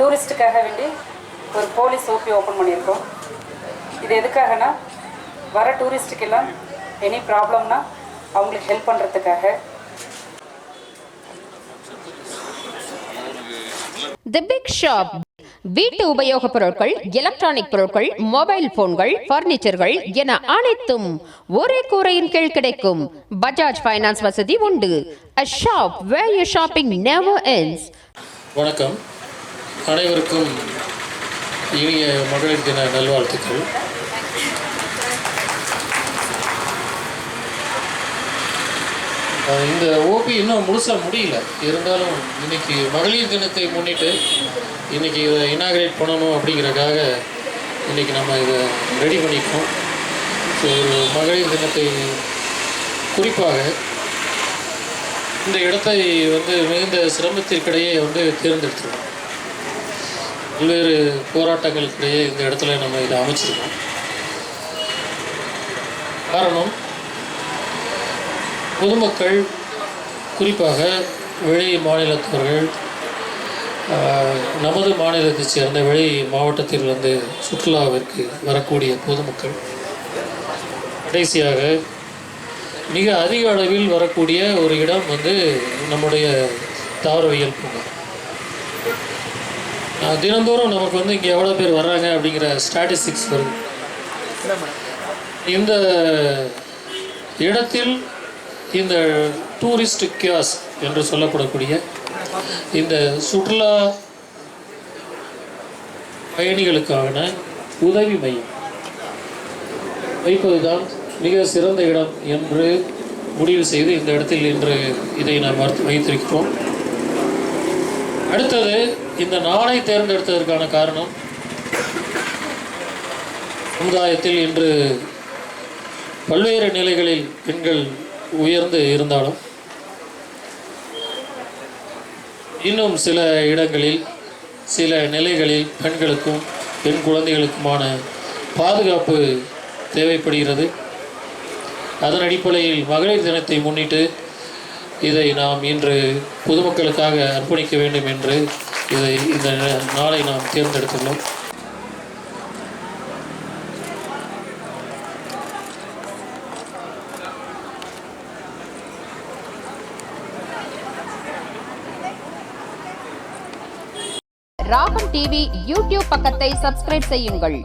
ஷாப்பையும் open பண்ணியிருக்கோம். இது எதுக்காகனா வர டூரிஸ்ட்டுக்கெல்லாம் எனி ப்ராப்ளம்னா அவங்களுக்கு ஹெல்ப் பண்ணுறதுக்காக தி பிக் ஷாப் வீட்டு உபயோகப் பொருட்கள் எலக்ட்ரானிக் பொருட்கள் மொபைல் போன்கள் பர்னிச்சர்கள் என அனைத்தும் ஒரே கூரையின் கீழ் கிடைக்கும். பஜாஜ் ஃபைனான்ஸ் வசதி உண்டு. A shop where you shopping never ends. வணக்கம். அனைவருக்கும் இனிய மகளிர் தின நல்வாழ்த்துக்கள். இந்த ஓபி இன்னும் முழுசாக முடியல. இருந்தாலும் இன்னைக்கு மகளிர் தினத்தை முன்னிட்டு இன்னைக்கு இதை இனாகிரேட் பண்ணணும் அப்படிங்கிறக்காக இன்னைக்கு நம்ம இதை ரெடி பண்ணிட்டோம். ஸோ ஒரு மகளிர் தினத்தை குறிப்பாக இந்த இடத்தை வந்து மிகுந்த சிரமத்திற்கிடையே வந்து தேர்ந்தெடுத்துருவோம் பல்வேறு போராட்டங்களுக்கிடையே இந்த இடத்துல நம்ம இதை அமைச்சிருக்கோம். காரணம் பொதுமக்கள் குறிப்பாக வெளி மாநிலத்தவர்கள் நமது மாநிலத்தைச் சேர்ந்த வெளி மாவட்டத்தில் வந்து சுற்றுலாவிற்கு வரக்கூடிய பொதுமக்கள் கடைசியாக மிக அதிக அளவில் வரக்கூடிய ஒரு இடம் வந்து நம்முடைய தாவரவியல் பூங்கா. தினந்தோறும் நமக்கு வந்து இங்கே எவ்வளோ பேர் வர்றாங்க அப்படிங்கிற ஸ்டாட்டிஸ்டிக்ஸ் வருது. இந்த இடத்தில் இந்த டூரிஸ்ட் கியாஸ் என்று சொல்லப்படக்கூடிய இந்த சுற்றுலா பயணிகளுக்கான உதவி மையம் வைப்பதுதான் மிக சிறந்த இடம் என்று முடிவு செய்து இந்த இடத்தில் இன்று இதை நாம் வைத்திருக்கிறோம். அடுத்தது இந்த நாளை தேர்ந்தெடுத்ததற்கான காரணம் சமுதாயத்தில் இன்று பல்வேறு நிலைகளில் பெண்கள் உயர்ந்து இருந்தாலும் இன்னும் சில இடங்களில் சில நிலைகளில் பெண்களுக்கும் பெண் குழந்தைகளுக்குமான பாதுகாப்பு தேவைப்படுகிறது. அதன் அடிப்படையில் மகளிர் தினத்தை முன்னிட்டு இதை நாம் இன்று பொதுமக்களுக்காக அர்ப்பணிக்க வேண்டும் என்று இதை இந்த நாளை நாம் தேர்ந்தெடுத்துள்ளோம். ராகம் டிவி யூடியூப் பக்கத்தை சப்ஸ்கிரைப் செய்யுங்கள்.